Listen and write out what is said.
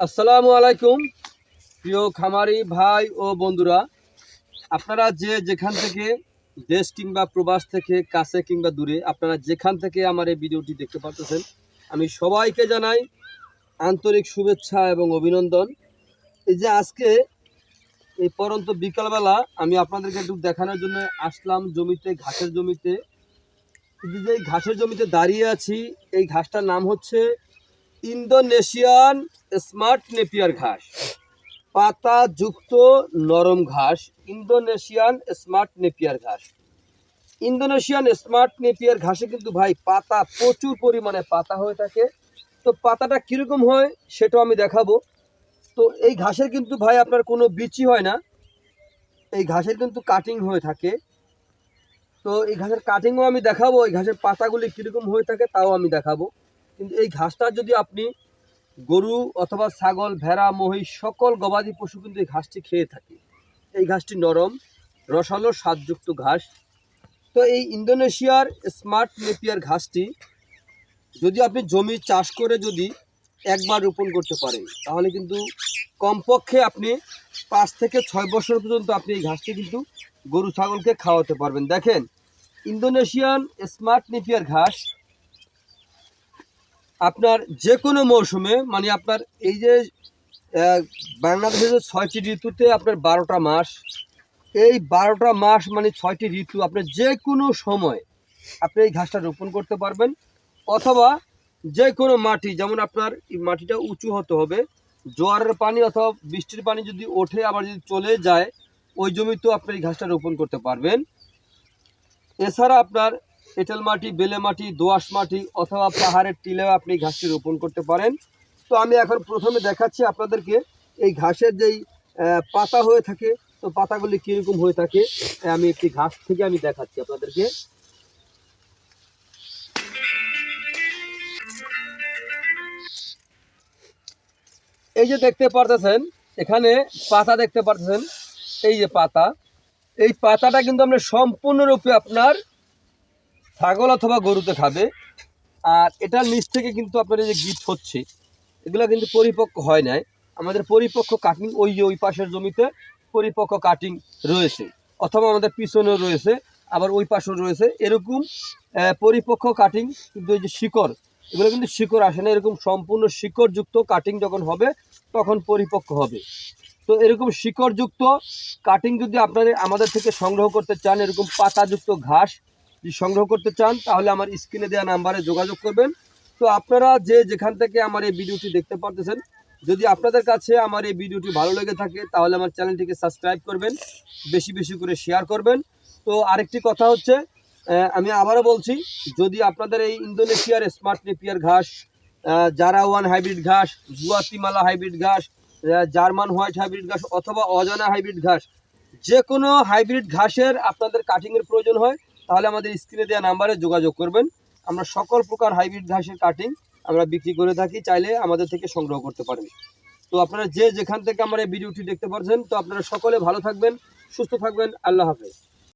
আসসালামু আলাইকুম, প্রিয় খামারি ভাই ও বন্ধুরা। আপনারা যে যেখান থেকে দেশ কিংবা প্রবাস থেকে কাছে কিংবা দূরে, আপনারা যেখান থেকে আমার এই ভিডিওটি দেখতে পাচ্ছেন আমি সবাইকে জানাই আন্তরিক শুভেচ্ছা এবং অভিনন্দন। এই যে আজকে এই পরন্ত বিকালবেলা আমি আপনাদেরকে একটু দেখানোর জন্য আসলাম জমিতে, ঘাসের জমিতে। যে ঘাসের জমিতে দাঁড়িয়ে আছি, এই ঘাসটার নাম হচ্ছে ইন্দোনেশিয়ান স্মার্ট নেপিয়ার ঘাস, পাতা যুক্ত নরম ঘাস, ইন্দোনেশিয়ান স্মার্ট নেপিয়ার ঘাস। ইন্দোনেশিয়ান স্মার্ট নেপিয়ার ঘাসে কিন্তু ভাই পাতা প্রচুর পরিমাণে পাতা হয়ে থাকে। তো পাতাটা কীরকম হয় সেটাও আমি দেখাবো। তো এই ঘাসের কিন্তু ভাই আপনার কোনো বিচি হয় না। এই ঘাসের কিন্তু কাটিং হয়ে থাকে। তো এই ঘাসের কাটিংও আমি দেখাবো। এই ঘাসের পাতাগুলি কীরকম হয়ে থাকে তাও আমি দেখাবো। কিন্তু এই ঘাসটা যদি আপনি গরু অথবা ছাগল, ভেড়া, মহিষ, সকল গবাদি পশু কিন্তু এই ঘাসটি খেয়ে থাকে। এই ঘাসটি নরম, রসালো, স্বাদযুক্ত ঘাস। তো এই ইন্দোনেশিয়ার স্মার্ট নেপিয়ার ঘাসটি যদি আপনি জমি চাষ করে যদি একবার রোপণ করতে পারেন, তাহলে কিন্তু কমপক্ষে আপনি পাঁচ থেকে ছয় বছর পর্যন্ত আপনি এই ঘাসটি কিন্তু গরু, ছাগলকে খাওয়াতে পারবেন। দেখেন, ইন্দোনেশিয়ান স্মার্ট নেপিয়ার ঘাস আপনার যে কোনো মৌসুমে মানে আপনার এই যে আহ, বাংলাদেশে যে ছয়টি ঋতুতে আপনার বারোটা মাস এই বারোটা মাস মানে ছয়টি ঋতু আপনার যে কোনো সময় আপনি এই ঘাসটা রোপণ করতে পারবেন অথবা যে কোনো মাটি যেমন আপনার এই মাটিটা উঁচু হতে হবে জোয়ারের পানি অথবা বৃষ্টির পানি যদি ওঠে আবার যদি চলে যায় ওই জমিতেও আপনি এই ঘাসটা রোপণ করতে পারবেন। এছাড়া আপনার এঁটেল মাটি, বেলে মাটি দোআঁশ মাটি অথবা পাহাড়ের টিলেও আপনি ঘাসটি রোপণ করতে পারেন। তো আমি এখন প্রথমে দেখাচ্ছি আপনাদেরকে এই ঘাসের যেই পাতা হয়ে থাকে, তো পাতাগুলি কীরকম হয়ে থাকে আমি একটি ঘাস থেকে আমি দেখাচ্ছি আপনাদেরকে। এই যে দেখতে পারতেছেন, এখানে পাতা দেখতে পারতেছেন, এই যে পাতা। এই পাতাটা কিন্তু আমরা সম্পূর্ণরূপে আপনার ছাগল অথবা গরুতে খাবে। আর এটার নিচ থেকে কিন্তু আপনার এই যে গিট হচ্ছে, এগুলো কিন্তু পরিপক্ক হয় নাই। আমাদের পরিপক্ক কাটিং ওই যে ওই পাশের জমিতে পরিপক্ক কাটিং রয়েছে, অথবা আমাদের পিছনেও রয়েছে, আবার ওই পাশেও রয়েছে। এরকম পরিপক্ক কাটিং কিন্তু এই যে শিকড়, এগুলো কিন্তু শিকড় আসে না। এরকম সম্পূর্ণ শিকড়যুক্ত কাটিং যখন হবে, তখন পরিপক্ক হবে। তো এরকম শিকড়যুক্ত কাটিং যদি আপনারা আমাদের থেকে সংগ্রহ করতে চান, এরকম পাতাযুক্ত ঘাস সংগ্রহ করতে চান, তাহলে আমার স্ক্রিনে দেওয়া নাম্বারে যোগাযোগ করবেন। তো আপনারা যে যেখান থেকে আমার এই ভিডিওটি দেখতে পারতেছেন, যদি আপনাদের কাছে আমার এই ভিডিওটি ভালো লেগে থাকে, তাহলে আমার চ্যানেলটিকে সাবস্ক্রাইব করবেন, বেশি বেশি করে শেয়ার করবেন। তো আরেকটি কথা হচ্ছে আমি আবারও বলছি, যদি আপনাদের এই ইন্দোনেশিয়ার স্মার্ট নেপিয়ার ঘাস জারা ওয়ান হাইব্রিড ঘাস, গুয়াতিমালা হাইব্রিড ঘাস জার্মান হোয়াইট হাইব্রিড ঘাস অথবা অজানা হাইব্রিড ঘাস যে কোনো হাইব্রিড ঘাসের আপনাদের কাটিংয়ের প্রয়োজন হয়। তাহলে আমাদের স্ক্রিনে দেওয়া নাম্বারে যোগাযোগ করবেন। আমরা সকল প্রকার হাইব্রিড ঘাসের কাটিং আমরা বিক্রি করে থাকি, চাইলে আমাদের থেকে সংগ্রহ করতে পারেন। তো আপনারা যে যেখান থেকে আমার এই ভিডিওটি দেখতে পাচ্ছেন, তো আপনারা সকলে ভালো থাকবেন, সুস্থ থাকবেন, আল্লাহ হাফেজ।